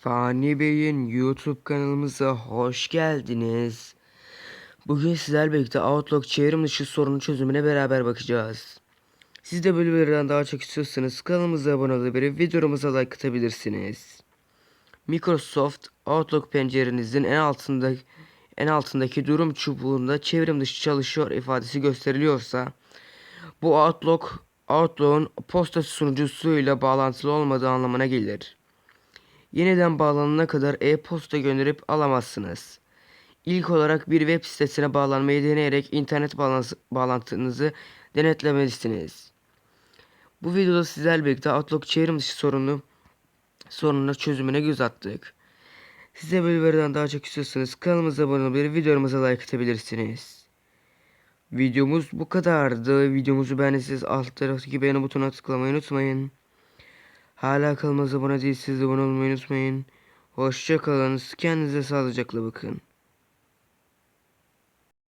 Fani Bey'in YouTube kanalımıza hoş geldiniz. Bugün sizlerle birlikte Outlook çevrim dışı sorunun çözümüne beraber bakacağız. Siz de böyle videolardan daha çok istiyorsanız kanalımıza abone olabilir, videomuza like atabilirsiniz. Microsoft Outlook pencerenizin en altında en altındaki durum çubuğunda çevrim dışı çalışıyor ifadesi gösteriliyorsa bu Outlook Outlook'un posta sunucusuyla bağlantılı olmadığı anlamına gelir. Yeniden bağlanana kadar e-posta gönderip alamazsınız. İlk olarak bir web sitesine bağlanmayı deneyerek internet bağlantı- bağlantınızı denetlemelisiniz. Bu videoda sizlerle birlikte Outlook çevrim dışı sorunu sorununa çözümüne göz attık. Size böyle videolardan daha çok istiyorsanız kanalımıza abone olabilir, videomuza like atabilirsiniz. Videomuz bu kadardı. Videomuzu beğendiyseniz alt taraftaki beğeni butonuna tıklamayı unutmayın. Hala kanalımıza abone değilseniz abone olmayı unutmayın. Hoşça kalın. Kendinize sağlıcakla bakın.